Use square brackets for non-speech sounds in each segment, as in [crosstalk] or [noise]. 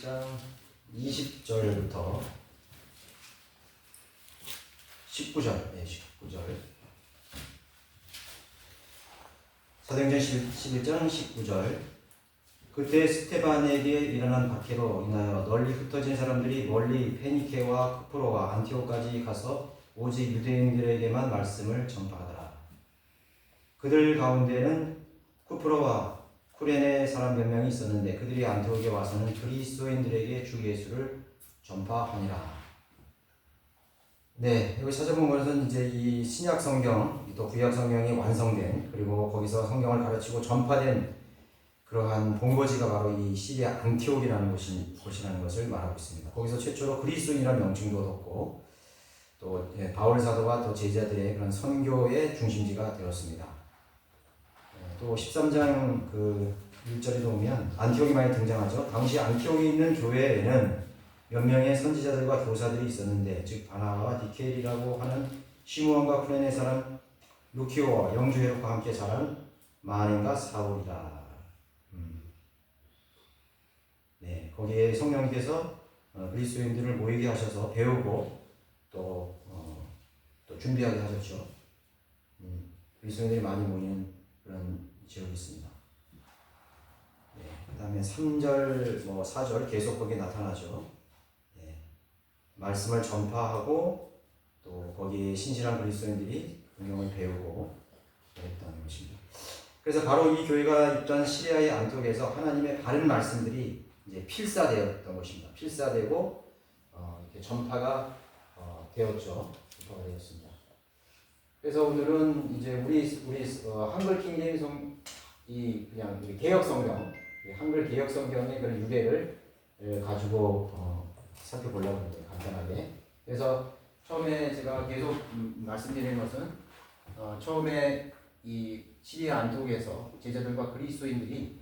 11장 20절부터 19절, 네, 19절. 사도행전 11장 19절. 그때 스테반에게 일어난 박해로 인하여 널리 흩어진 사람들이 멀리 페니케와 쿠프로와 안티오까지 가서 오직 유대인들에게만 말씀을 전파하더라. 그들 가운데는 쿠프로와 쿠레네 사람 몇 명이 있었는데 그들이 안티오에 와서는 그리스도인들에게 주 예수를 전파하니라. 네, 여기 찾아본 것은 이제 이 신약 성경 또 구약 성경이 완성된 그리고 거기서 성경을 가르치고 전파된 그러한 본거지가 바로 이 시리아 안티옥이라는 곳이, 곳이라는 것을 말하고 있습니다. 거기서 최초로 그리스도인이라는 명칭도 얻었고 또 예, 바울 사도와 또 제자들의 그런 선교의 중심지가 되었습니다. 예, 또 13장 그 1절에 보면 안티옥이 많이 등장하죠. 당시 안티옥에 있는 교회에는 몇 명의 선지자들과 교사들이 있었는데 즉 바나바와 디케일이라고 하는 시므온과 쿠레네 사람 루키오와 영주 헤롯과 함께 자란 마넨과 사울이라. 음. 네, 거기에 성령께서 어, 그리스도인들을 모이게 하셔서 배우고 또, 어, 또 준비하게 하셨죠. 음, 그리스도인들이 많이 모이는 그런 지역이 있습니다. 네, 그 다음에 3절, 뭐 4절 계속 거기에 나타나죠. 네, 말씀을 전파하고 또 거기에 신실한 그리스도인들이 성경을 배우고 그랬다는 것입니다. 그래서 바로 이 교회가 있던 시리아의 안토에서 하나님의 바른 말씀들이 이제 필사되었던 것입니다. 필사되고 어, 이렇게 전파가 어, 되었죠. 전파가 되었습니다. 그래서 오늘은 이제 우리 우리 어, 한글 킹제임 성이 그냥 개혁 성경, 이 한글 개혁 성경의 그런 유래를 에, 가지고 어, 살펴보려고 합니다. 간단하게. 그래서 처음에 제가 계속 음, 말씀드리는 것은 어, 처음에 이 시리아 안토에서 제자들과 그리스도인들이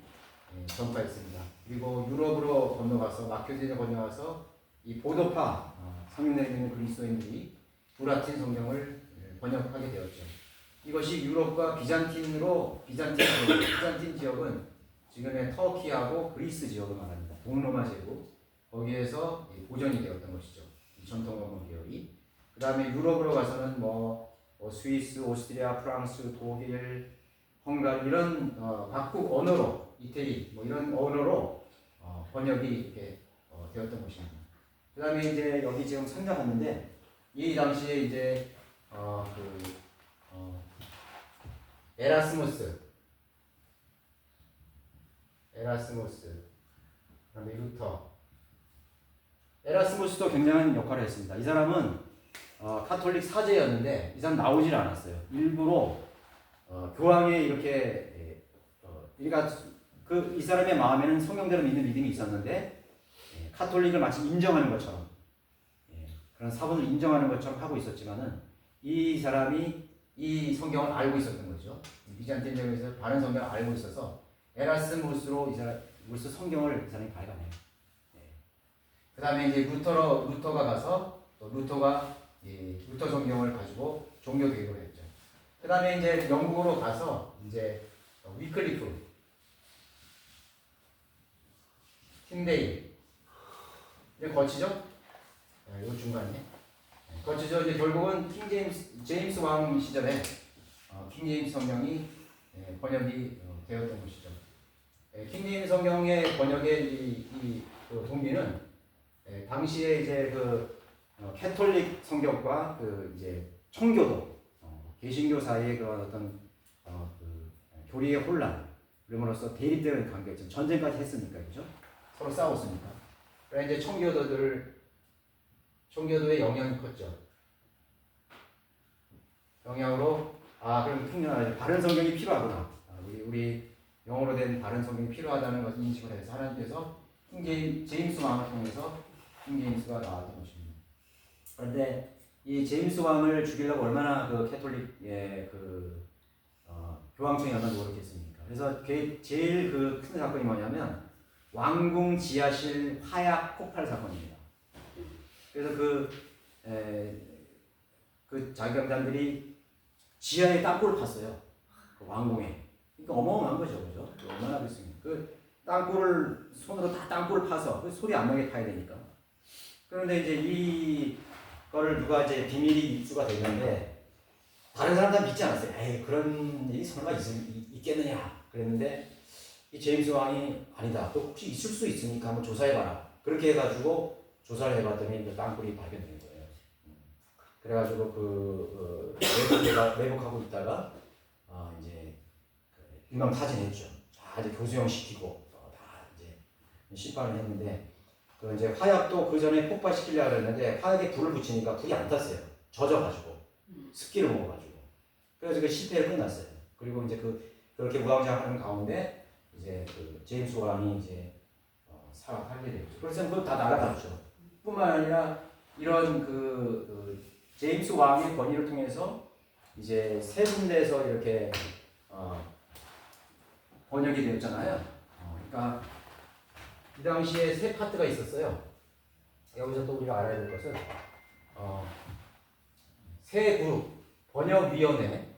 예, 전파했습니다. 그리고 유럽으로 건너가서 마케도니아 건너가서 이 보도파 어, 성령 내리는 그리스도인들이 구라틴 성경을 예, 번역하게 되었죠. 이것이 유럽과 비잔틴으로 비잔틴 지역, [laughs] 비잔틴 지역은 지금의 터키하고 그리스 지역을 말합니다. 동로마 제국 거기에서 이 보존이 되었던 것이죠. 이 전통 원문 개혁이. 그 다음에 유럽으로 가서는 뭐, 뭐 스위스, 오스트리아, 프랑스, 독일, 헝가리 이런 어, 각국 언어로 이태리 뭐 이런 언어로 어, 번역이 이렇게 어, 되었던 것입니다. 그 다음에 이제 여기 지금 상자봤는데 이 당시에 이제 어, 그 어, 에라스무스, 에라스무스, 그다음에 루터, 에라스무스도 굉장한 역할을 했습니다. 이 사람은 어, 카톨릭 사제였는데 이 사람 나오질 않았어요. 일부러 어, 교황에 이렇게 예, 어, 그러니까 그 이 사람의 마음에는 성경대로 믿는 믿음이 있었는데 예, 카톨릭을 마치 인정하는 것처럼 예, 그런 사본을 인정하는 것처럼 하고 있었지만은 이 사람이 이 성경을 알고 있었던 거죠. 비잔틴 제국에서 바른 성경을 알고 있어서 에라스무스로 이 사람 무스 성경을 이 사람이 발간해요. 예. 그 다음에 이제 루터로 루터가 가서 또 루터가 이 루터 성경을 가지고 종교 개혁을 했죠. 그 다음에 이제 영국으로 가서 이제 위클리프, 틴데이 이제 거치죠? 네, 요 중간에 네, 거치죠. 이제 결국은 킹 제임스 제임스 왕 시절에 어, 킹 제임스 성경이 예, 번역이 어, 되었던 것이죠. 예, 킹 제임스 성경의 번역의 이, 이 그 동기는 예, 당시에 이제 그 어, 캐톨릭 성경과 그 이제 청교도 어, 개신교 사이의 그런 어떤 어, 그 교리의 혼란 그럼으로써 대립되는 관계 죠 전쟁까지 했으니까 그죠? 서로 싸웠으니까. 그래 이제 청교도들 청교도의 영향이 컸죠. 영향으로 아 그럼 풍년 바른 성경이 필요하구나. 아, 우리 우리 영어로 된 바른 성경이 필요하다는 것을 인식을 해서 하나님께서 킹 제임, 제임스 왕을 통해서 킹 제임스가 나왔던 것입니다. 그런데 이 제임스 왕을 죽이려고 얼마나 그 캐톨릭의 그 어, 교황청이 얼마나 노력했습니까? 그래서 그 제일 그 큰 사건이 뭐냐면 왕궁 지하실 화약 폭발 사건입니다. 그래서 그, 에, 그 자경단들이 지하에 땅굴을 팠어요. 그 왕궁에. 그러니까 어마어마한 거죠, 그죠? 얼마나 그랬습니까? 그 땅굴을 손으로 다 땅굴을 파서 그 소리 안 나게 파야 되니까. 그런데 이제 이 거를 누가 이제 비밀이 입수가 됐는데 다른 사람들은 믿지 않았어요. 에이 그런 일이 설마 있, 있겠느냐 그랬는데 이 제임스 왕이 아니다. 또 혹시 있을 수 있으니까 한번 조사해봐라. 그렇게 해가지고 조사를 해봤더니 그 땅굴이 발견된 거예요. 그래가지고 그 어, 내복, 내복하고 [coughs] 있다가 아 이제 그 일망타진했죠. 다 이제 교수형 시키고 어, 다 이제 심판을 했는데 그 이제 화약도 그 전에 폭발시키려고 했는데 화약에 불을 붙이니까 불이 안 탔어요. 젖어가지고 습기를 먹어가지고 그래서 그 실패로 끝났어요. 그리고 이제 그 그렇게 무왕장하는 가운데 이제 그 제임스 왕이 이제 어, 살아가게 됐죠. 그래서 그거 다 날아갔죠. 뿐만 아니라 이런 그, 그 제임스 왕의 권위를 통해서 이제 세 군데에서 이렇게 어, 번역이 되었잖아요. 어, 그러니까 이 당시에 세 파트가 있었어요. 여기서 또 우리가 알아야 될 것은 어, 세 그룹 번역위원회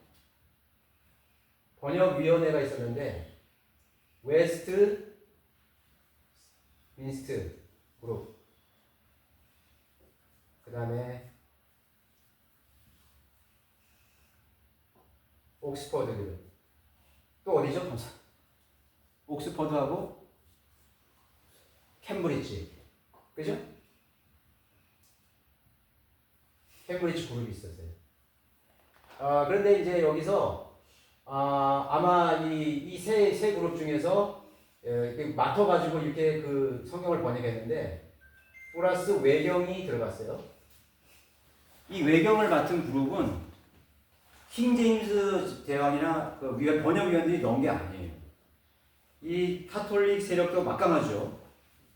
번역위원회가 있었는데 웨스트 민스트 그룹 그 다음에 옥스퍼드 그룹 또 어디죠? 감사 옥스퍼드하고 캠브리지 그죠? 캠브리지 그룹이 있었어요 아, 그런데 이제 여기서 아, 아마 이세 세 그룹 중에서 에, 이렇게 맡아 가지고 이렇게 그 성경을 번역했는데 플러스 외경이 들어갔어요. 이 외경을 맡은 그룹은 킹 제임스 대왕이나 그 위원- 번역위원들이 넣은 게 아니에요. 이 카톨릭 세력도 막강하죠.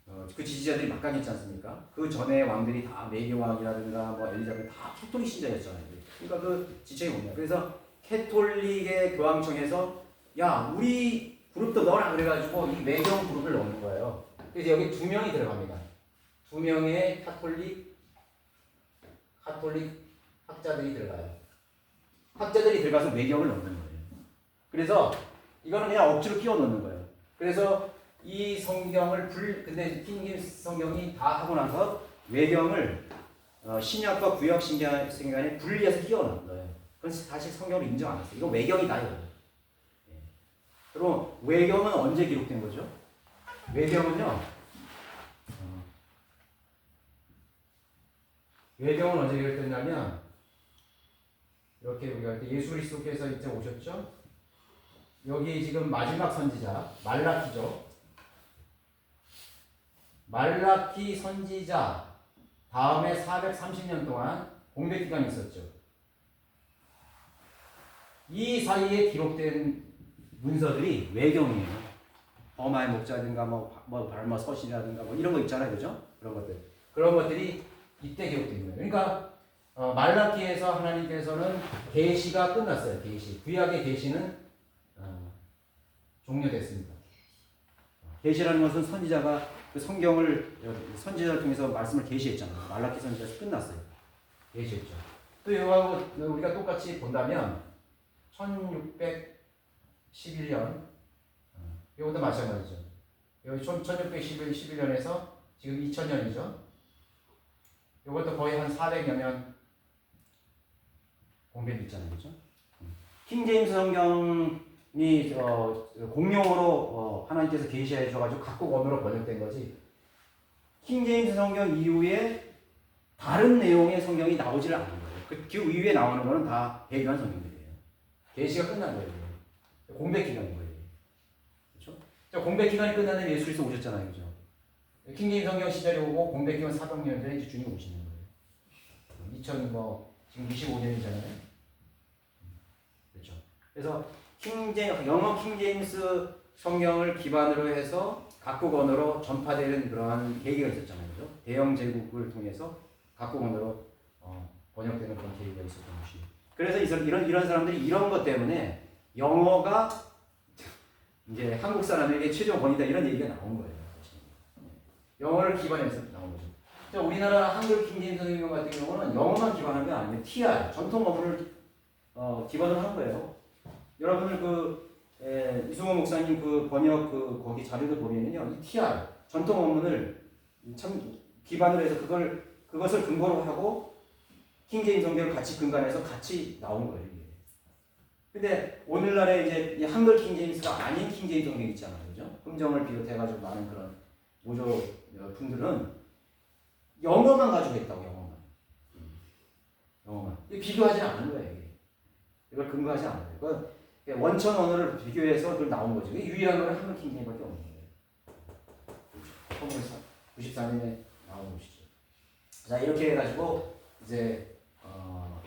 어, 그 지지자들이 막강했지 않습니까? 그 전에 왕들이 다 메리 왕이라든가 뭐 엘리자베트 다 캐톨릭 신자였잖아요. 그러니까 그 지청이 뭐냐. 그래서 캐톨릭의 교황청에서 야 우리 그룹도 넣어라 그래가지고 이 외경 그룹을 넣는 거예요. 그래서 여기 두 명이 들어갑니다. 두 명의 카톨릭 카톨릭 학자들이 들어가요. 학자들이 들어가서 외경을 넣는 거예요. 그래서 이거는 그냥 억지로 끼워 넣는 거예요. 그래서 이 성경을 불 근데 킹김 성경이 다 하고 나서 외경을 어, 신약과 구약 신약 성경에 분리해서 끼워 넣은 거예요. 그건 사실 성경을 인정 안 했어요. 이거 외경이다 이거. 예. 그럼 외경은 언제 기록된 거죠? 외경은요. 어, 외경은 언제 기록됐냐면 이렇게 우리가 예수 그리스도께서 이제 오셨죠? 여기 지금 마지막 선지자 말라키죠. 말라키 선지자 다음에 430년 동안 공백 기간이 있었죠. 이 사이에 기록된 문서들이 외경이에요. 어마의 목자든가 뭐, 뭐 발마 서신이라든가 뭐 이런 거 있잖아요, 그죠? 그런 것들 그런 것들이 이때 기록된 거예요. 그러니까 어, 말라키에서 하나님께서는 계시가 끝났어요. 계시 구약의 계시는 어, 종료됐습니다. 계시라는 것은 선지자가 그 성경을 어, 선지자를 통해서 말씀을 계시했잖아요. 말라키 선지자에서 끝났어요. 계시했죠. 또 이거하고 우리가 똑같이 본다면 1611년 이것도 마찬가지죠. 여기 1611년에서 지금 2000년이죠. 이것도 거의 한 400여 년 공백이 있잖아요, 그죠? 킹 제임스 성경이 어, 공용으로 어, 하나님께서 계시해 주셔가지고 각국 언어로 번역된 거지. 킹 제임스 성경 이후에 다른 내용의 성경이 나오질 않는 거예요. 그, 그 이후에 나오는 거는 다 배교한 성경들이에요. 계시가 끝난 거예요. 공백 기간인 거예요. 그렇죠? 자, 공백 기간이 끝나면 예수 그리스도 오셨잖아요, 그죠? 킹 제임 성경 시절이 오고 공백 기간 400년 전에 이제 주님 오시는 거예요. 2000뭐 지금 25년이잖아요. 그래서 킹제 영어 킹제임스 성경을 기반으로 해서 각국 언어로 전파되는 그러한 계기가 있었잖아요, 그죠? 대영 제국을 통해서 각국 언어로 어, 번역되는 그런 계기가 있었던 것이. 그래서 이런 이런 사람들이 이런 것 때문에 영어가 이제 한국 사람에게 최종 권위다 이런 얘기가 나온 거예요. 영어를 기반해서 나온 거죠. 자, 우리나라 한글 킹제임 성경 같은 경우는 영어만 기반한 게 아니고 TR 전통 언어를 어, 기반으로 한 거예요. 여러분들 그 에, 이승호 목사님 그 번역 그 거기 자료를 보면요, 이 TR 전통 원문을 참 기반으로 해서 그걸 그것을 근거로 하고 킹제임 성경을 같이 근간해서 같이 나온 거예요. 근데 오늘날에 이제 이 한글 킹제임스가 아닌 킹제임 성경 있잖아요, 그죠? 흥정을 비롯해가지고 많은 그런 모조 분들은 영어만 가지고 있다고 영어만. 영어만. 이게 비교하지 않는 거예요. 이걸 근거하지 않아요. 그건 원천 언어를 비교해서 그걸 나온 거죠. 이게 유일한 거는 한글 킹제임밖에 없는 거예요. 1994년에 나온 것이죠. 자 이렇게 해가지고 이제 어,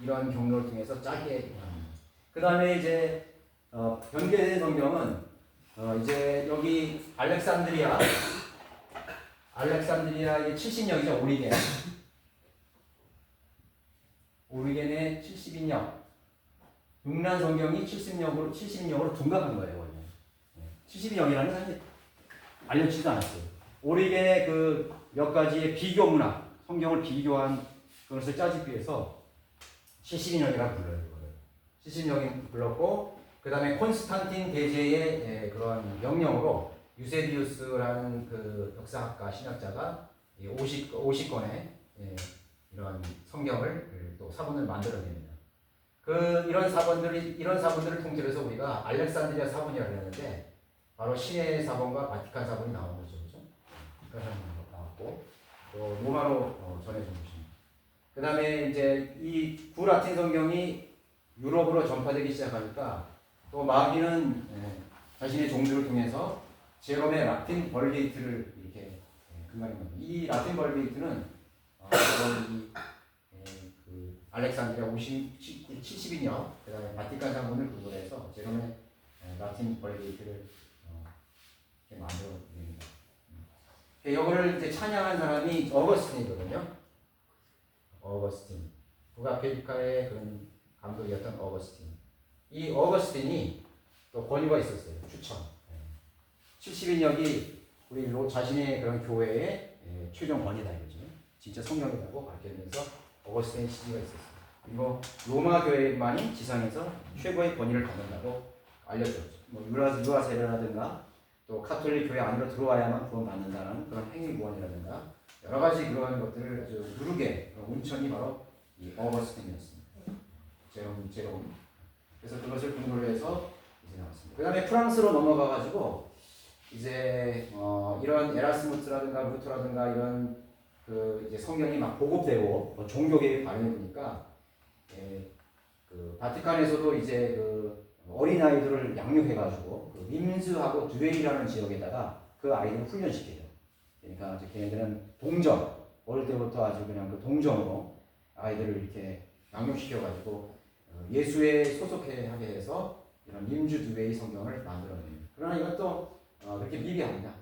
이런 경로를 통해서 짧게 그 다음에 이제 어, 변개된 성경은 어, 이제 여기 알렉산드리아 알렉산드리아의 70년이죠 오리겐 오리겐의 70년 육란 성경이 70년으로 70년으로 둔갑한 거예요 원래 70년이라는 사실 알려지지도 않았어요 오리겐의 그 몇 가지의 비교 문학 성경을 비교한 그것을 짜기 위해서 72년이라고 불러요. 이거를. 72년이 불렀고 그 다음에 콘스탄틴 대제의 예, 그런 명령으로 유세비우스라는 그 역사학가 신학자가 50, 50권의 예, 이런 성경을 또 사본을 만들어냅니다. 그 이런 사본들이 이런 사본들을 통틀어 해서 우리가 알렉산드리아 사본이라고 하는데 바로 시내 사본과 바티칸 사본이 나온 거죠, 그렇죠? 그런 나왔고 또 로마로 어, 전해진 것입니다. 그 다음에 이제 이 구라틴 성경이 유럽으로 전파되기 시작하니까 또 마귀는 예, 자신의 종들을 통해서 제롬의 라틴 벌게이트를 이렇게 예, 금방인 겁니다. 이 라틴 벌게이트는 어, 그 알렉산드리아 50, 72년 그 다음에 바티칸 상본을 구분해서 예, 라틴 벌게이트를 어, 이렇게 만들어냅니다. 이거를 이제 찬양한 사람이 어거스틴이거든요. 어거스틴. 북아프리카의 그런 감독이었던 어거스틴. 이 어거스틴이 또 권유가 있었어요. 추천. 70인역이 우리 로 자신의 그런 교회의 예, 최종 권위다 이거죠. 진짜 성령이라고 밝히면서 어거스틴 시기가 있었어요. 그리고 로마 교회만이 지상에서 최고의 권위를 갖는다고 알려졌죠. 뭐 유라 유아 세례라든가 또 카톨릭 교회 안으로 들어와야만 구원받는다는 그런 행위 구원이라든가 여러 가지 그러한 것들을 아주 누르게 온천이 바로 이 어거스틴이었습니다. 제롬 제롬. 그래서 그것을 근거로 해서 이제 나왔습니다. 그다음에 프랑스로 넘어가 가지고 이제 어 이런 에라스무스라든가 루터라든가 이런 그 이제 성경이 막 보급되고 뭐 종교계의 반응이 보니까 예, 그 바티칸에서도 이제 그 어린 아이들을 양육해가지고 그 림스하고 듀웨이라는 지역에다가 그 아이들을 훈련시켜요. 그러니까 이제 걔네들은 동정 어릴 때부터 아주 그냥 그 동정으로 아이들을 이렇게 양육시켜가지고 어, 예수에 소속하게 해서 이런 림주 듀웨이 성경을 만들어내요. 그러나 이것도 어, 그렇게 미비합니다.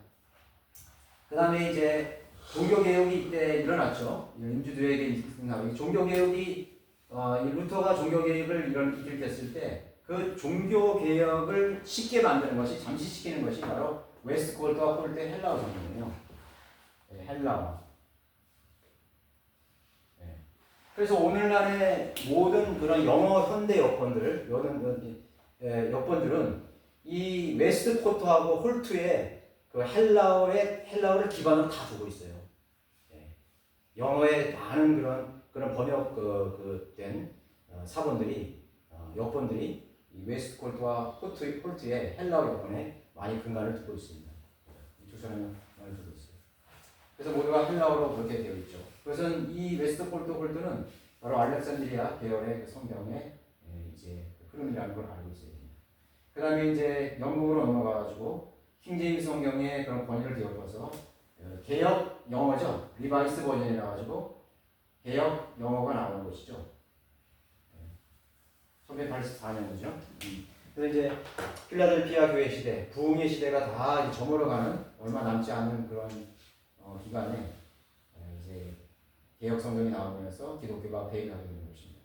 그 다음에 이제 종교개혁이 이때 일어났죠. 림주 듀웨이에 있는 종교개혁이 어, 이 루터가 종교개혁을 이런 일으켰을 때 그 종교 개혁을 쉽게 만드는 것이 잠시 시키는 것이 바로 웨스트콜트와 홀트 헬라어 성경이에요. 네, 헬라어. 네. 그래서 오늘날의 모든 그런 영어 현대 여권들, 이런 예, 여권들은 이 웨스트코트하고 홀트에 그 헬라어의 헬라어를 기반으로 다 두고 있어요. 예. 영어의 많은 그런 그런 번역 그된 어, 사본들이 어, 여권들이 이 웨스트콜트와 홀트, 홀트의 헬라어 여권에 많이 근간을 두고 있습니다. 이 두 사람을 두고 있어요. 그래서 모두가 헬라어로 그렇게 되어 있죠. 그것은 이 웨스트콜트 홀트는 바로 알렉산드리아 계열의 그 성경의 예, 이제 흐름이라는 걸 알고 있어야 됩니다. 그 다음에 이제 영국으로 넘어가가지고 킹제임스 성경의 그런 뒤엎어서 어, 개혁 영어죠. 리바이스 버전이라 가지고 개혁 영어가 나오는 것이죠. 1984년이죠. 음. 그래서 이제 필라델피아 교회 시대, 부흥의 시대가 다 저물어가는 얼마 남지 않은 그런 어, 기간에 어, 이제 개혁 성경이 나오면서 기독교가 배인하게 되는 것입니다.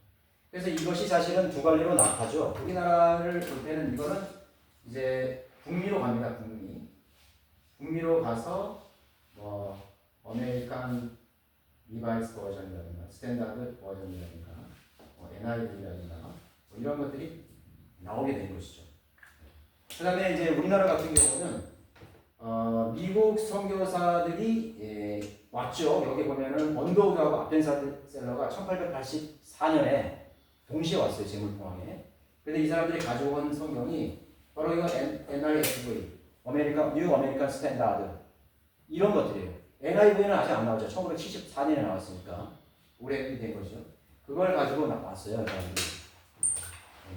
그래서 이것이 사실은 두 갈래로 나타죠. 우리나라를 볼 때는 이거는 이제 북미로 갑니다. 북미. 북미로 가서 뭐 어메리칸 리바이스 버전이라든가 스탠다드 버전이라든가 뭐 NIV라든가 뭐 이런 것들이 나오게 된 것이죠. 그 다음에 이제 우리나라 같은 경우는 어, 미국 선교사들이 예, 왔죠. 여기 보면은 언더우드하고 아펜셀러가 1884년에 동시에 왔어요. 제물포항에. 근데 이 사람들이 가져온 성경이 바로 이거 NISV, 아메리카 뉴 아메리칸 스탠다드 이런 것들이에요. NIV는 아직 안 나오죠. 1974년에 나왔으니까 오래 된 거죠. 그걸 가지고 나왔어요. 이 사람들이. 예.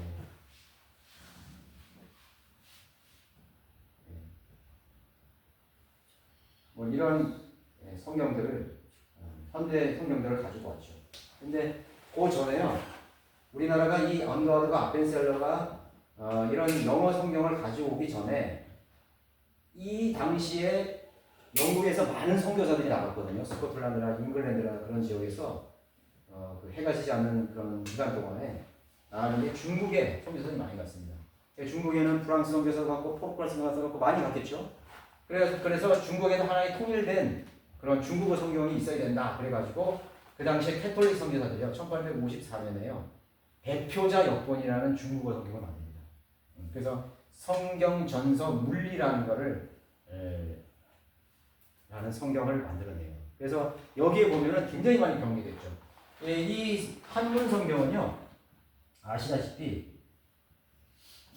뭐 이런 예, 성경들을 어, 현대 성경들을 가지고 왔죠. 근데 그 전에요. 우리나라가 이 언더드가 아펜셀러가 어, 이런 영어 성경을 가지고 오기 전에 이 당시에 영국에서 많은 선교사들이 나갔거든요. 스코틀랜드나 잉글랜드나 그런 지역에서 어, 그 해가 지지 않는 그런 기간 동안에 나가는데 중국에 선교사들이 많이 갔습니다. 중국에는 프랑스 선교사가 갔고 포르투갈 선교사가 갔고 많이 갔겠죠. 그래서 그래서 중국에도 하나의 통일된 그런 중국어 성경이 있어야 된다. 그래가지고 그 당시에 캐톨릭 선교사들이요. 1854년에요. 대표자 여권이라는 중국어 성경을 만듭니다. 음, 그래서 성경 전서 물리라는 거를 에, 라는 성경을 만들어내요. 그래서 여기에 보면은 굉장히 많이 병리됐죠. 예, 이 한문 성경은요 아시다시피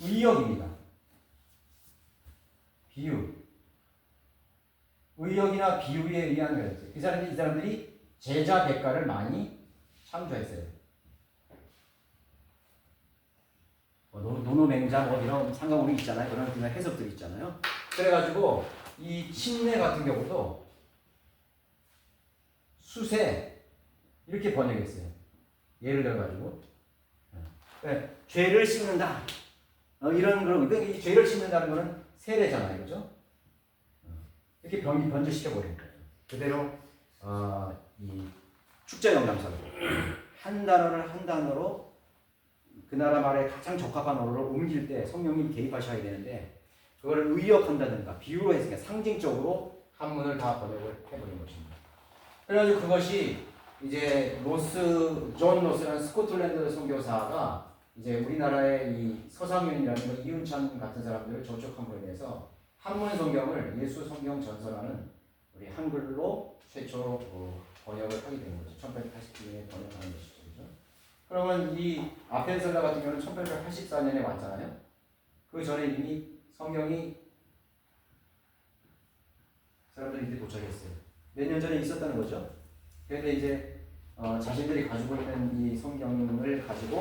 의역입니다. 비유, 의역이나 비유에 의한 거였어요. 그 사람들이 이 사람들이 제자 백가를 많이 창조했어요. 뭐 노- 노노맹자 뭐 이런 상관문이 있잖아요. 그런 해석들이 있잖아요. 그래가지고 이 침례 같은 경우도 수세 이렇게 번역했어요. 예를 들어 가지고 네, 죄를 씻는다 어, 이런 그런 근데 이 죄를 씻는다는 거는 세례잖아요, 그죠? 어, 이렇게 변 변질시켜 버린 거예요. 그대로 어, 이 축제 영감사를 한 단어를 한 단어로 그 나라 말에 가장 적합한 언어로 옮길 때 성령님 개입하셔야 되는데 그걸 의역한다든가 비유로 해서 그냥 상징적으로 한문을 다 번역을 해버린 것입니다. 그래가지고 그것이 이제 로스 존 로스라는 스코틀랜드 선교사가 이제 우리나라의 이 서상윤이라는 거 이윤찬 같은 사람들을 저촉함으로 인해서 한문 성경을 예수 성경 전서라는 우리 한글로 최초로 어, 번역을 하게 된 거죠. 1889년에 번역하는 것이죠. 그죠? 그러면 이 아펜셀라 같은 경우는 1884년에 왔잖아요. 그 전에 이미 성경이 사람들이 이제 도착했어요. 몇 년 전에 있었다는 거죠. 그런데 이제 어, 자신들이 가지고 있는 이 성경을 가지고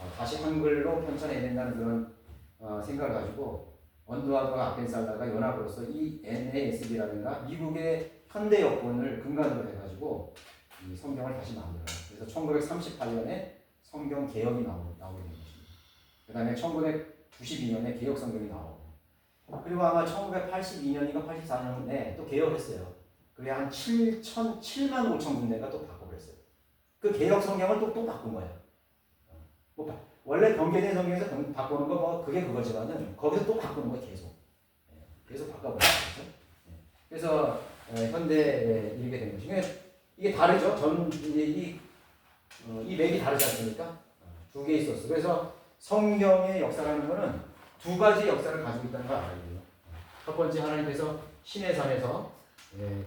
어, 다시 한글로 편찬해야 된다는 그런 어, 생각을 가지고 언두아드와 아펜살라가 연합으로서 이 NASB라든가 미국의 현대 여권을 근간으로 해가지고 이 성경을 다시 만들어요. 그래서 1938년에 성경 개혁이 나오, 나오게 된 것입니다. 그 다음에 1992년에 개혁 성경이 나오고 그리고 아마 1982년인가 84년에 또 개혁했어요. 그게 한 7천, 7만 5천 군데가 또 바꿔버렸어요. 그 개혁 성경을 또, 또 바꾼 거예요. 어, 뭐 바- 원래 번개된 성경에서 번- 바꾸는 거 뭐 그게 그거지만은 거기서 또 바꾸는 거예요 계속. 예, 계속 바꿔버려요. 그죠? 예. 그래서 어, 현대에 이르게 된 것이 이게, 이게 다르죠. 전 이제 이, 어, 이 맥이 다르지 않습니까? 어, 두개 있었어. 그래서 성경의 역사라는 거는 두 가지 역사를 가지고 있다는 걸 알아야 돼요. 첫 번째 하나님께서 신의 산에서 예,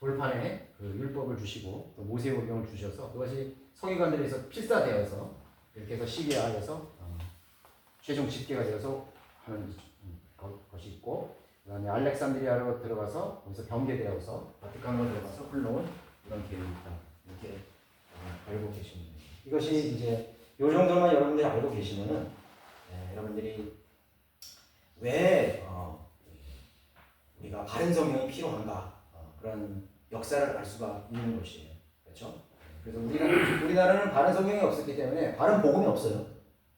돌판에 그 율법을 주시고 또 모세 오경을 주셔서 그것이 서기관들에서 필사되어서 이렇게 해서 시계하여서 어, 최종 집계가 되어서 하는 음, 것- 것이 있고 그다음에 알렉산드리아로 들어가서 거기서 병개되어서 바티칸으로 들어가서 흘러온 이런 계획이 있다 이렇게 어, 알고 계십니다. 이것이 이제 요 정도만 여러분들이 알고 계시면은 예, 여러분들이 왜 어, 우리가 바른 성경이 필요한가 어, 그런 역사를 알 수가 있는 것이에요. 그렇죠? 그래서 우리나라, 우리나라는 바른 성경이 없었기 때문에 바른 복음이 없어요.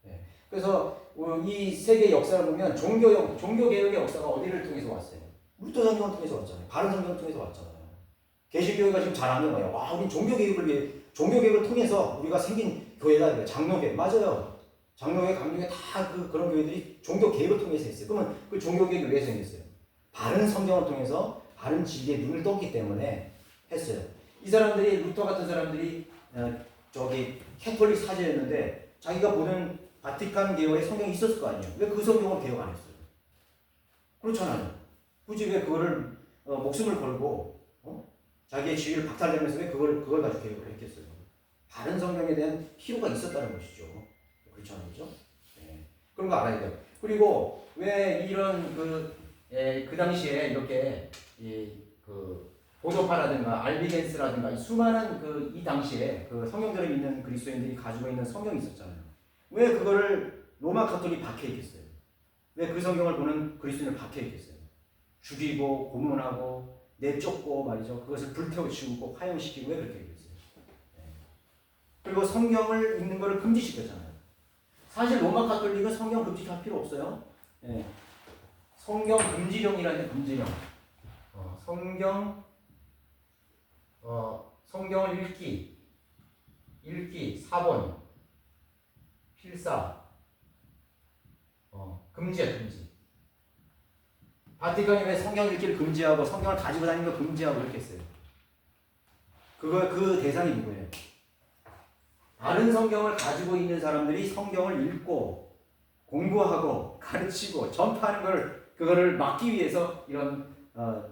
예. 그래서 어, 이 세계 역사를 보면 종교 종교 개혁의 역사가 어디를 통해서 왔어요? 루터 성경을 통해서 왔잖아요. 바른 성경을 통해서 왔잖아요. 개신교회가 지금 잘하는 거예요. 와, 우리 종교 개혁을 위해 종교 개혁을 통해서 우리가 생긴 교회다 이거 장로교회 맞아요. 장로교회, 강교회 다 그 그런 교회들이 종교 개혁을 통해서 했어요. 그러면 그 종교 개혁이 왜 생겼어요? 바른 성경을 통해서 바른 진리에 눈을 떴기 때문에 했어요. 이 사람들이 루터 같은 사람들이 어, 저기 캐톨릭 사제였는데 자기가 보는 바티칸 개혁의 성경이 있었을 거 아니에요. 왜 그 성경을 개혁 안 했어요? 그렇잖아요. 굳이 왜 그거를 어, 목숨을 걸고 어? 자기의 지위를 박탈되면서 왜 그걸 그걸 가지고 개혁을 했겠어요? 바른 성경에 대한 필요가 있었다는 것이죠. 그렇지 않죠? 네. 그런 거 알아야 돼요. 그리고 왜 이런 그, 예, 그 당시에 이렇게 이, 그 보도파라든가 알비겐스라든가 이 수많은 그 이 당시에 그 성경들을 믿는 그리스도인들이 가지고 있는 성경이 있었잖아요. 왜 그거를 로마 카톨릭 박해 있겠어요? 왜 그 성경을 보는 그리스도인을 박해 있겠어요? 죽이고 고문하고 내쫓고 말이죠. 그것을 불태워 치우고 화형시키고 왜 그렇게 했겠어요? 네. 그리고 성경을 읽는 것을 금지시켰잖아요. 사실 로마 카톨릭은 성경 금지할 필요 없어요. 예. 성경 금지령이라는 게 금지령. 어, 성경 어, 성경을 읽기, 읽기, 사본, 필사, 어, 금지야 금지. 바티칸이 왜 성경 읽기를 금지하고 성경을 가지고 다니는 걸 금지하고 이렇게 했어요? 그거 그 대상이 누구예요? 다른 성경을 가지고 있는 사람들이 성경을 읽고 공부하고 가르치고 전파하는 걸 그거를 막기 위해서 이런 어,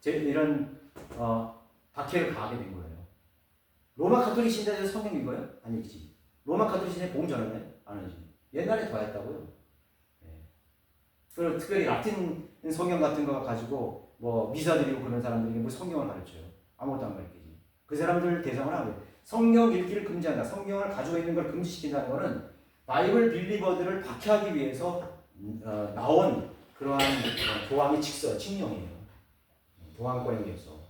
제, 이런 어, 박해를 가하게 된 거예요. 로마 카톨릭 신자들 성경 읽어요? 안 읽지. 로마 카톨릭 신자 복음 전하나요? 안 하지. 옛날에 더 했다고요. 예. 그리고 특별히 라틴 성경 같은 거 가지고 뭐 미사 드리고 그런 사람들에게 뭐 성경을 가르쳐요. 아무것도 안 가르치지. 그 사람들 대상을 하고 성경 읽기를 금지한다. 성경을 가지고 있는 걸 금지시킨다는 거는 바이블 빌리버들을 박해하기 위해서 음, 어, 나온 그러한 어, 교황의 직서, 칙령이에요. 교황권에 의해서.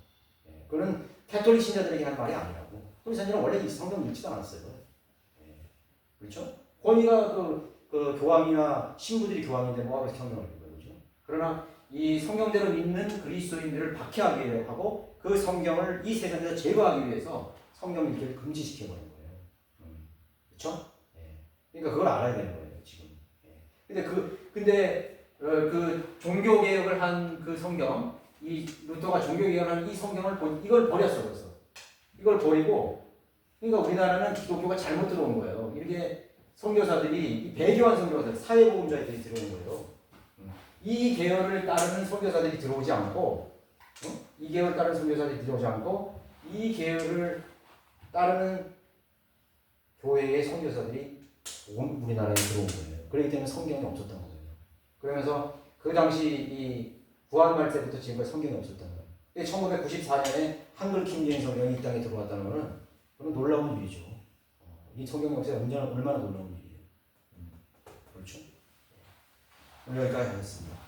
예, 그거는 캐톨릭 신자들에게 한 말이 아니라고. 신자들은 원래 이 성경 읽지도 않았어요. 예, 그렇죠? 권위가 그, 그 교황이나 신부들이 교황인데 뭐하고 성경을 읽어요, 그죠? 그러나 이 성경대로 믿는 그리스도인들을 박해하게 하고 그 성경을 이 세상에서 제거하기 위해서 성경 읽기를 금지시켜버린 거예요. 음, 그렇죠? 예. 그러니까 그걸 알아야 되는 거예요, 지금. 예. 근데 그 근데 어, 그 종교 개혁을 한 그 성경, 이 루터가 종교 개혁한 이 성경을 본 이걸 버렸어 그래서 이걸 버리고 그러니까 우리나라는 기독교가 잘못 들어온 거예요. 이렇게 선교사들이 이 배교한 선교사들, 사회보험자들이 들어온 거예요. 음. 이 계열을 따르는 선교사들이 들어오지 않고, 어? 이 계열을 따르는 선교사들이 들어오지 않고, 이 계열을 따르는 교회의 선교사들이 온 우리나라에 들어온 거예요. 그렇기 때문에 성경이 없었던 거예요. 그러면서 그 당시 이 구한말 때부터 지금까지 성경이 없었던 거예요. 1994년에 한글 킹제임 성경이 이 땅에 들어왔다는 거는 그건 놀라운 일이죠. 어, 이 성경 역사가 얼마나, 놀라운 일이에요. 음, 그렇죠? 여기까지 하겠습니다.